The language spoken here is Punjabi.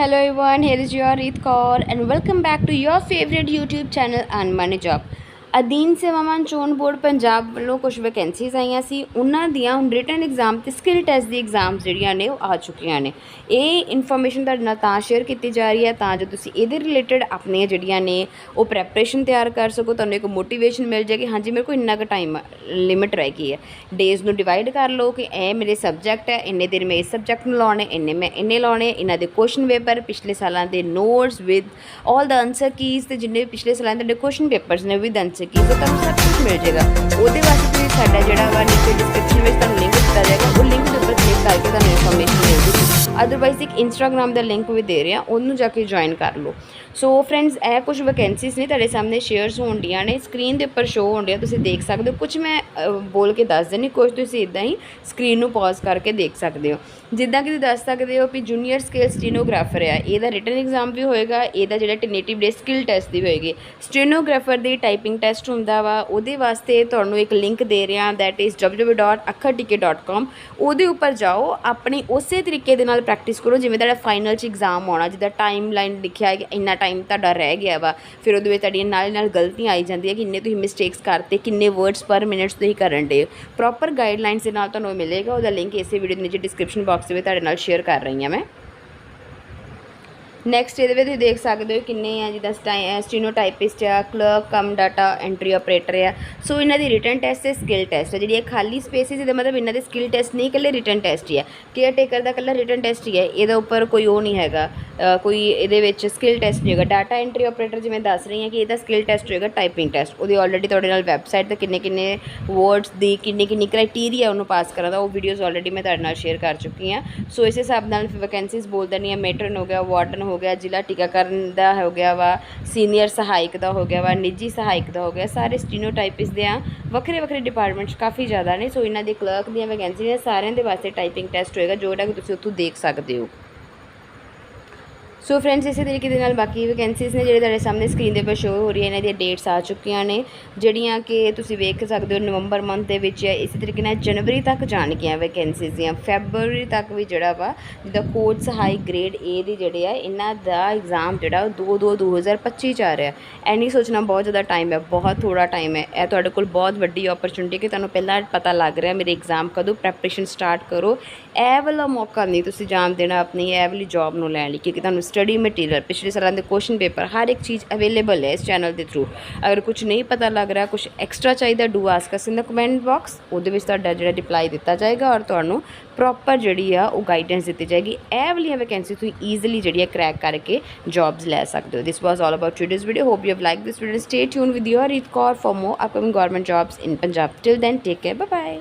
Hello everyone, here is your Reet Kaur and welcome back to your favorite YouTube channel Unmoney Job. ਅਧੀਨ ਸੇਵਾਵਾਂ ਚੋਣ ਬੋਰਡ ਪੰਜਾਬ ਵੱਲੋਂ ਕੁਝ ਵੈਕੈਂਸੀਜ਼ ਆਈਆਂ ਸੀ। ਉਹਨਾਂ ਦੀਆਂ ਹੁਣ ਰਿਟਨ ਐਗਜ਼ਾਮ ਤੇ ਸਕਿੱਲ ਟੈਸਟ ਦੀ ਐਗਜ਼ਾਮਸ ਜਿਹੜੀਆਂ ਨੇ, ਉਹ ਆ ਚੁੱਕੀਆਂ ਨੇ। ਇਹ ਇਨਫੋਰਮੇਸ਼ਨ ਤੁਹਾਡੇ ਨਾਲ ਤਾਂ ਸ਼ੇਅਰ ਕੀਤੀ ਜਾ ਰਹੀ ਹੈ, ਤਾਂ ਜੋ ਤੁਸੀਂ ਇਹਦੇ ਰਿਲੇਟਡ ਆਪਣੀਆਂ ਜਿਹੜੀਆਂ ਨੇ, ਉਹ ਪ੍ਰੈਪਰੇਸ਼ਨ ਤਿਆਰ ਕਰ ਸਕੋ। ਤੁਹਾਨੂੰ ਇੱਕ ਮੋਟੀਵੇਸ਼ਨ ਮਿਲ ਜਾਏਗੀ। ਹਾਂਜੀ, ਮੇਰੇ ਕੋਲ ਇੰਨਾ ਕੁ ਟਾਈਮ ਲਿਮਿਟ ਰਹਿ ਗਈ ਹੈ। ਡੇਜ਼ ਨੂੰ ਡਿਵਾਈਡ ਕਰ ਲਓ ਕਿ ਇਹ ਮੇਰੇ ਸਬਜੈਕਟ ਹੈ, ਇੰਨੇ ਦਿਨ ਮੈਂ ਇਸ ਸਬਜੈਕਟ ਨੂੰ ਲਾਉਣੇ, ਇੰਨੇ ਮੈਂ ਇੰਨੇ ਲਾਉਣੇ, ਇਹਨਾਂ ਦੇ ਕੁਐਸਚਨ ਪੇਪਰ ਪਿਛਲੇ ਸਾਲਾਂ ਦੇ ਨੋਟਸ ਵਿਦ 올 ਦਾ ਆਨਸਰ ਕੀਜ਼ ਤੇ ਜਿੰਨੇ ਵੀ ਪਿਛਲੇ ਸਾਲਾਂ ਦੇ ਕੁਐਸਚਨ ਪੇਪਰਸ ਨੇ ਵਿਦ ਆਨਸਰ ਕੀਜ਼ ਉਹ ਤੁਹਾਨੂੰ ਸਭ ਕੁਝ ਮਿਲ ਜਾਏਗਾ। ਉਹਦੇ ਵਾਸਤੇ ਤੁਸੀਂ ਸਾਡਾ ਜਿਹੜਾ ਵਾ ਨੀਚੇ ਡਿਸਕ੍ਰਿਪਸ਼ਨ ਵਿੱਚ ਤੁਹਾਨੂੰ ਲਿੰਕ ਦਿੱਤਾ ਜਾਏਗਾ। ਉਹ ਲਿੰਕ ਦੇ ਉੱਪਰ ਕਲਿੱਕ ਕਰਕੇ ਤੁਹਾਨੂੰ ਇਨਫੋਰਮੇਸ਼ਨ ਅਦਰਵਾਈਜ਼ ਇੱਕ ਇੰਸਟਾਗ੍ਰam ਦਾ ਲਿੰਕ ਵੀ ਦੇ ਰਿਹਾ, ਉਹਨੂੰ ਜਾ ਕੇ ਜੁਆਇਨ ਕਰ ਲਓ। ਸੋ ਫਰੈਂਡਸ ਇਹ ਕੁਝ ਵੈਕੈਂਸੀਜ਼ ਨੇ ਤੁਹਾਡੇ ਸਾਹਮਣੇ ਸ਼ੇਅਰਸ ਹੋਣ ਡੀਆਂ ਨੇ ਸਕਰੀਨ ਦੇ ਉੱਪਰ ਸ਼ੋ ਹੋਣਡੀਆਂ, ਤੁਸੀਂ ਦੇਖ ਸਕਦੇ ਹੋ। ਕੁਝ ਮੈਂ ਬੋਲ ਕੇ ਦੱਸ ਦਿੰਦੀ, ਕੁਝ ਤੁਸੀਂ ਇਦਾਂ ਹੀ ਸਕਰੀਨ ਨੂੰ ਪੌਜ਼ ਕਰਕੇ ਦੇਖ ਸਕਦੇ ਹੋ। ਜਿੱਦਾਂ ਕਿ ਤੁਸੀਂ ਦੱਸ ਸਕਦੇ ਹੋ ਵੀ ਜੂਨੀਅਰ ਸਕੇਲ ਸਟੀਨੋਗ੍ਰਾਫਰ ਹੈ ਇਹਦਾ ਰਿਟਨ ਐਗਜ਼ਾਮ ਵੀ ਹੋਏਗਾ, ਇਹਦਾ ਜਿਹੜਾ ਟੈਨੇਟਿਵ ਡੇ ਸਕਿੱਲ ਟੈਸਟ ਦੀ ਹੋਏਗੀ। ਸਟੀਨੋਗ੍ਰਾਫਰ ਦੀ ਟਾਈਪਿੰਗ ਟੈਸਟ ਹੁੰਦਾ ਵਾ, ਉਹਦੇ ਵਾਸਤੇ ਤੁਹਾਨੂੰ ਇੱਕ ਲਿੰਕ ਦੇ ਰਿਹਾ ਦੈਟ ਇਜ਼ www.akhartk.com ਉਹਦੇ ਉੱਪਰ ਜਾਓ, ਆਪਣੀ ਉਸੇ ਤਰੀਕੇ ਦੇ ਨਾਲ ਪ੍ਰੈਕਟਿਸ ਕਰੋ, ਜਿਵੇਂ ਤੁਹਾਡਾ ਫਾਈਨਲ 'ਚ ਐਗਜ਼ਾਮ ਆਉਣਾ, ਜਿੱਦਾਂ ਟਾਈਮ ਲਾਈਨ ਲਿਖਿਆ ਹੈ ਕਿ ਇੰਨਾ ਟਾਈਮ ਤੁਹਾਡਾ ਰਹਿ ਗਿਆ ਵਾ, ਫਿਰ ਉਹਦੇ ਵਿੱਚ ਤੁਹਾਡੀਆਂ ਨਾਲ ਨਾਲ ਗਲਤੀਆਂ ਆਈ ਜਾਂਦੀਆਂ ਕਿ ਇੰਨੇ ਤੁਸੀਂ ਮਿਸਟੇਕਸ ਕਰਤੇ, ਕਿੰਨੇ ਵਰਡਸ ਪਰ ਮਿੰਟਸ ਤੁਸੀਂ ਕਰਨ ਦੇ ਪ੍ਰੋਪਰ ਗਾਈਡਲਾਈਨਸ ਦੇ ਨਾਲ ਤੁਹਾਨੂੰ ਮਿਲੇਗਾ, ਉਹਦਾ ਲਿੰਕ ਇਸੇ ਵੀਡੀਓ ਦੇ ਨੀਚੇ ਡਿਸਕ੍ਰਿਪਸ਼ਨ ਬਾਕਸ ਦੇ ਵਿੱਚ ਤੁਹਾਡੇ ਨਾਲ ਸ਼ੇਅਰ ਕਰ ਰਹੀ ਹਾਂ ਮੈਂ। ਨੈਕਸਟ ਇਹਦੇ ਵਿੱਚ ਤੁਸੀਂ ਦੇਖ ਸਕਦੇ ਹੋ ਕਿੰਨੇ ਆ ਜਿੱਦਾਂ ਸਟੀਨੋਟਾਈਪਿਸਟ ਆ clerk cum data entry operator ਆ। ਸੋ ਇਹਨਾਂ ਦੀ ਰਿਟਨ ਟੈਸਟ ਤੇ ਸਕਿੱਲ ਟੈਸਟ ਆ। ਜਿਹੜੀ ਇਹ ਖਾਲੀ ਸਪੇਸਿਸ ਇਹਦਾ ਮਤਲਬ ਇਹਨਾਂ ਦੇ ਸਕਿੱਲ ਟੈਸਟ ਨਹੀਂ, ਇਕੱਲੇ ਰਿਟਨ ਟੈਸਟ ਹੀ ਆ। ਕੇਅਰ ਟੇਕਰ ਦਾ ਇਕੱਲਾ ਰਿਟਨ ਟੈਸਟ ਹੀ ਹੈ ਇਹਦੇ ਉੱਪਰ ਕੋਈ ਉਹ ਨਹੀਂ ਹੈਗਾ। ਕੋਈ ਇਹਦੇ ਵਿੱਚ ਸਕਿੱਲ ਟੈਸਟ ਨਹੀਂ ਹੈਗਾ ਡਾਟਾ ਐਂਟਰੀ ਆਪਰੇਟਰ ਜਿਵੇਂ ਦੱਸ ਰਹੀ ਹਾਂ ਕਿ ਇਹਦਾ ਸਕਿੱਲ ਟੈਸਟ ਹੋਏਗਾ ਟਾਈਪਿੰਗ ਟੈਸਟ ਉਹਦੀ ਆਲਰੇਡੀ ਤੁਹਾਡੇ ਨਾਲ ਵੈਬਸਾਈਟ ਤੇ ਕਿੰਨੇ ਕਿੰਨੇ ਵਰਡਸ ਦੀ ਕਿੰਨੀ ਕਿੰਨੀ ਕ੍ਰਾਈਟੇਰੀਆ ਉਹਨੂੰ ਪਾਸ ਕਰਾਂ ਦਾ ਉਹ ਵੀਡੀਓਜ਼ ਆਲਰੇਡੀ ਮੈਂ ਤੁਹਾਡੇ ਨਾਲ ਸ਼ੇਅਰ ਕਰ ਚੁੱਕੀ ਹਾਂ ਸੋ ਇਸ ਹਿਸਾਬ ਨਾਲ ਵੈਕੈਂਸੀਜ਼ ਬੋਲ ਦਿੰਦੀ ਹਾਂ ਮੈਟਰਨ ਹੋ ਗਿਆ ਵਾਰਡਨ ਹੋ ਗਿਆ, ਜ਼ਿਲ੍ਹਾ ਟੀਕਾਕਰਨ ਦਾ ਹੋ ਗਿਆ ਵਾ, ਸੀਨੀਅਰ ਸਹਾਇਕ ਦਾ ਹੋ ਗਿਆ ਵਾ, ਨਿੱਜੀ ਸਹਾਇਕ ਦਾ ਹੋ ਗਿਆ, ਸਾਰੇ ਸਟੀਨੋਟਾਈਪਿਸ ਦੇ ਆ। ਵੱਖਰੇ ਵੱਖਰੇ ਡਿਪਾਰਟਮੈਂਟਸ ਕਾਫੀ ਜ਼ਿਆਦਾ ਨੇ, ਸੋ ਇਹਨਾਂ ਦੇ ਕਲਰਕ ਦੀਆਂ ਵੈਕੈਂਸੀ ਨੇ, ਸਾਰਿਆਂ ਦੇ ਵਾਸਤੇ ਟਾਈਪਿੰਗ ਟੈਸਟ ਹੋਏਗਾ ਜਿਹੜਾ ਕਿ ਤੁਸੀਂ ਉੱਥੋਂ ਦੇਖ ਸਕਦੇ ਹੋ। ਸੋ ਫਰੈਂਡਸ ਇਸੇ ਤਰੀਕੇ ਦੇ ਨਾਲ ਬਾਕੀ ਵੈਕੈਂਸੀਜ਼ ਨੇ ਜਿਹੜੇ ਤੁਹਾਡੇ ਸਾਹਮਣੇ ਸਕਰੀਨ ਦੇ ਉੱਪਰ ਸ਼ੋ ਹੋ ਰਹੀ ਹੈ ਇਹਨਾਂ ਦੀਆਂ ਡੇਟਸ ਆ ਚੁੱਕੀਆਂ ਨੇ, ਜਿਹੜੀਆਂ ਕਿ ਤੁਸੀਂ ਵੇਖ ਸਕਦੇ ਹੋ ਨਵੰਬਰ ਮੰਥ ਦੇ ਵਿੱਚ ਹੈ। ਇਸੇ ਤਰੀਕੇ ਨਾਲ ਜਨਵਰੀ ਤੱਕ ਜਾਣਗੀਆਂ ਵੈਕੈਂਸੀਜ਼ ਦੀਆਂ। ਫੈਬਰੂਰੀ ਤੱਕ ਵੀ ਜਿਹੜਾ ਵਾ, ਜਿੱਦਾਂ ਕੋਰਸ ਹਾਈ ਗ੍ਰੇਡ ਏ ਦੀ ਜਿਹੜੇ ਆ, ਇਹਨਾਂ ਦਾ ਐਗਜ਼ਾਮ ਜਿਹੜਾ ਉਹ 2 2 2025 ਚ ਆ ਰਿਹਾ। ਐ ਨਹੀਂ ਸੋਚਣਾ ਬਹੁਤ ਜ਼ਿਆਦਾ ਟਾਈਮ ਹੈ, ਬਹੁਤ ਥੋੜਾ ਟਾਈਮ ਹੈ। ਇਹ ਤੁਹਾਡੇ ਕੋਲ ਬਹੁਤ ਵੱਡੀ ਓਪਰਚੁਨਿਟੀ ਕਿ ਤੁਹਾਨੂੰ ਪਹਿਲਾਂ ਪਤਾ ਲੱਗ ਰਿਹਾ, ਮੇਰੇ ਐਗਜ਼ਾਮ ਕਦੋਂ ਪ੍ਰੈਪਰੇਸ਼ਨ ਸਟਾਰਟ ਕਰੋ। ਇਹ ਵਾਲਾ ਮੌਕਾ ਨਹੀਂ ਤੁਸੀਂ ਜਾਣ ਦੇਣਾ ਆਪਣੀ, ਇਹ ਵਾਲੀ ਜੌਬ ਨੂੰ ਲੈਣ ਲਈ, ਕਿਉਂਕਿ ਤੁਹਾਨੂੰ ਸਟੱਡੀ ਮਟੀਰੀਅਲ, ਪਿਛਲੇ ਸਾਲਾਂ ਦੇ ਕੁਐਸਚਨ ਪੇਪਰ ਹਰ ਇੱਕ ਚੀਜ਼ ਅਵੇਲੇਬਲ ਹੈ ਇਸ ਚੈਨਲ ਦੇ ਥਰੂ ਅਗਰ ਕੁਝ ਨਹੀਂ ਪਤਾ ਲੱਗ ਰਿਹਾ ਕੁਝ ਐਕਸਟਰਾ ਚਾਹੀਦਾ do ask us in the comment box ਉਹਦੇ ਵਿੱਚ ਤੁਹਾਡਾ ਜਿਹੜਾ ਰਿਪਲਾਈ ਦਿੱਤਾ ਜਾਏਗਾ ਔਰ ਤੁਹਾਨੂੰ ਪ੍ਰੋਪਰ ਜਿਹੜੀ ਆ, ਉਹ ਗਾਈਡੈਂਸ ਦਿੱਤੀ ਜਾਏਗੀ। ਇਹ ਵਾਲੀਆਂ ਵੈਕੈਂਸੀ ਤੁਸੀਂ ਈਜ਼ੀਲੀ ਜਿਹੜੀ ਆ ਕ੍ਰੈਕ ਕਰਕੇ ਜੌਬਸ ਲੈ ਸਕਦੇ ਹੋ। This was all about today's video hope you have like this video stay tune with your Reet Kaur for more upcoming government jobs in Punjab till then take care bye bye